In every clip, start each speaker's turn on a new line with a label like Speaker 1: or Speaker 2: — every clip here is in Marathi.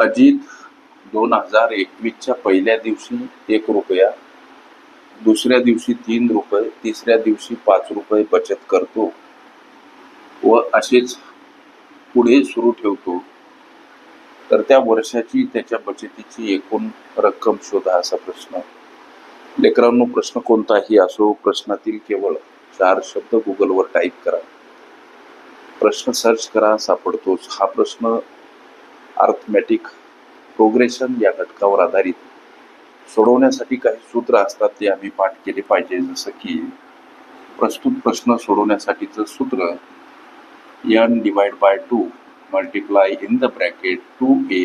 Speaker 1: अजित दोन हजार एकवीसच्या पहिल्या दिवशी एक रुपया दुसऱ्या दिवशी तीन रुपये तिसऱ्या दिवशी पाच रुपये बचत करतो व असेच पुढे सुरू ठेवतो. तर त्या वर्षाची त्याच्या बचतीची एकूण रक्कम शोधा असा प्रश्न लेकरांनो प्रश्न कोणताही असो प्रश्नातील केवळ चार शब्द गुगलवर टाईप करा. प्रश्न सर्च करा सापडतोच. हा प्रश्न अर्थमॅटिक प्रोग्रेशन या घटकावर आधारित सोडवण्यासाठी काही सूत्र असतात ते आम्ही पाठ केले पाहिजे. जसं की प्रस्तुत प्रश्न सोडवण्यासाठीचं सूत्र n divide by two multiply in the bracket two a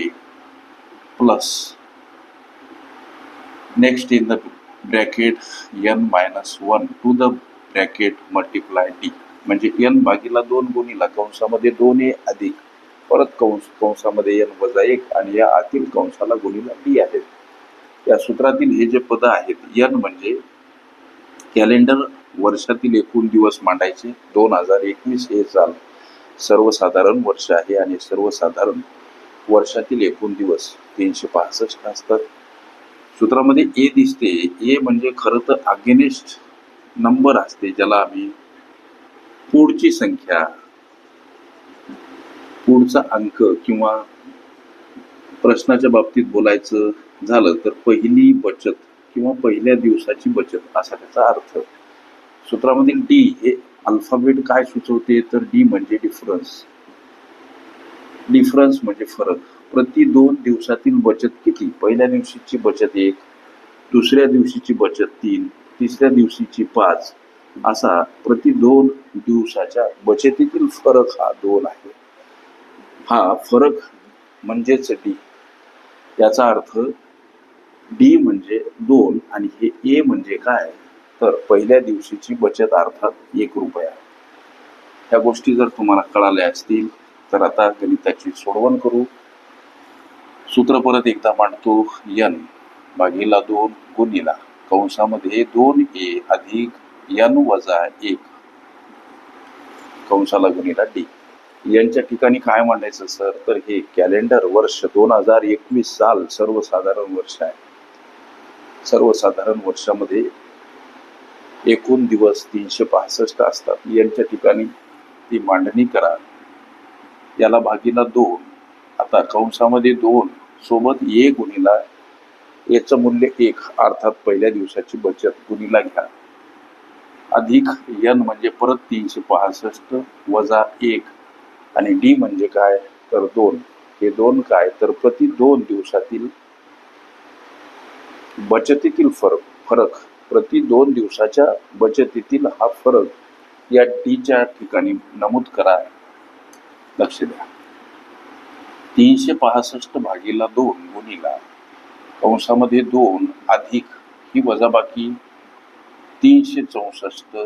Speaker 1: plus next in the bracket n minus one two the bracket multiply d म्हणजे एन भागीला दोन गुणीला कंसामध्ये दोन ए अधिक. परत कंस कंसामध्ये एन वजा एक आणि या आतील कंसाला गुणीला डी आहेत. या सूत्रातील हे जे पद आहेत यन म्हणजे कॅलेंडर वर्षातील एकूण दिवस मांडायचे. दोन हजार एकवीस हे साल सर्वसाधारण वर्ष आहे आणि सर्वसाधारण वर्षातील एकूण दिवस तीनशे पासष्ट असतात. सूत्रामध्ये ए दिसते. ए म्हणजे खरं तर अगेनेस्ट नंबर असते ज्याला आम्ही पुढची संख्या पुढचा अंक किंवा प्रश्नाच्या बाबतीत बोलायचं झालं तर पहिली बचत किंवा पहिल्या दिवसाची बचत असा त्याचा अर्थ. सूत्रामधील डी हे अल्फाबेट काय सुचवते? तर डी म्हणजे डिफरन्स डिफरन्स म्हणजे फरक. प्रति दोन दिवसातील बचत किती? पहिल्या दिवशीची बचत एक दुसऱ्या दिवशीची बचत तीन तिसऱ्या दिवशीची पाच. असा प्रति दोन दिवसाच्या बचतीतील फरक हा दोन आहे. हा फरक म्हणजेच डी याचा अर्थ डी म्हणजे दोन आणि हे ए म्हणजे काय? तर पहिल्या दिवशीची बचत अर्थात एक रुपया. ह्या गोष्टी जर तुम्हाला कळाल्या असतील तर आता गणिताची सोडवण करू. सूत्र परत एकदा मांडतो. यन भागीला दोन गुणीला कंसामध्ये दोन ए अधिक यन वजा एक. कंसाला गुणीला डी यांच्या ठिकाणी काय मांडायचं सर? तर हे कॅलेंडर वर्ष दोन हजार एकवीस साल सर्वसाधारण वर्ष आहे. सर्वसाधारण वर्षामध्ये एकूण दिवस तीनशे पासष्ट असतात. यांच्या ठिकाणी ती मांडणी करा. याला भागीला दोन. आता कंसामध्ये दोन. सोबत ए गुणीला याचं मूल्य एक. अर्थात पहिल्या दिवसाची बचत. गुणीला घ्या. अधिक यन म्हणजे परत तीनशे पासष्ट वजा एक. आणि डी म्हणजे काय? तर दोन. हे दोन काय? तर प्रति दोन दिवसातील बचतीतील फरक फरक. प्रति दोन दिवसाच्या बचतीतील हा फरक या डीच्या ठिकाणी नमूद करा. लक्ष द्या. तीनशे पासष्ट भागीला दोन गुणीला कंसामध्ये दोन अधिक ही वजाबाकी तीनशे चौसष्ट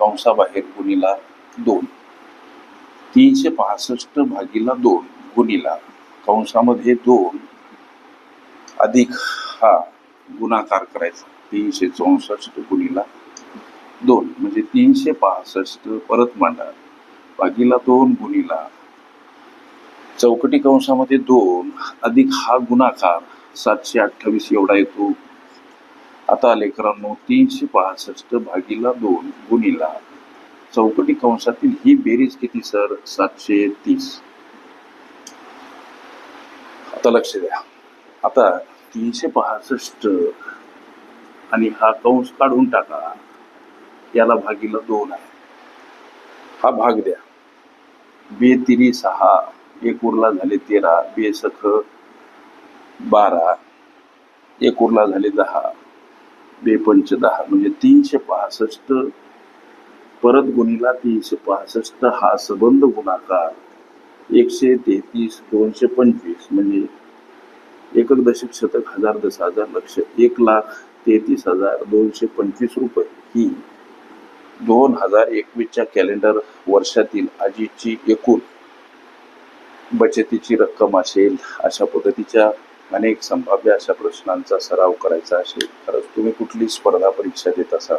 Speaker 1: कंसाबाहेर गुणीला दोन. तीनशे पासष्ट भागीला दोन गुणीला कंसामध्ये दोन अधिक हा गुणाकार करायचा. तीनशे चौसष्ट गुणीला दोन म्हणजे तीनशे पासष्ट परत मांडा. भागीला दोन गुणीला चौकटी कंसामध्ये दोन अधिक हा गुणाकार सातशे अठ्ठावीस एवढा येतो. आता लेकरांनो तीनशे पासष्ट भागीला दोन गुणीला चौकटी कंसातील ही बेरीज किती सर? सातशे तीस आता लक्ष द्या. आता तीनशे पासष्ट आणि हा कंस काढून टाका. याला भागीला दोन आहे. हा भाग द्या. बे तिरी सहा एक उरला झाले तेरा बे सख बारा एक उरला झाले दहा बे पंच दहा म्हणजे तीनशे पासष्ट परत गुणीला तीनशे पासष्ट हा संबंध गुणाकार एकशे तेहतीस दोनशे पंचवीस म्हणजे एकक दशक शतक हजार दस हजार लक्ष एक लाख तेहतीस हजार दोनशे पंचवीस रुपये ही दोन हजार एकवीसच्या कॅलेंडर वर्षातील आजीची एकूण बचतीची रक्कम असेल अशा पद्धतीच्या अनेक संभाव्य अशा प्रश्नांचा सराव करायचा असेल. खरंच तुम्ही कुठली स्पर्धा परीक्षा देत असाल?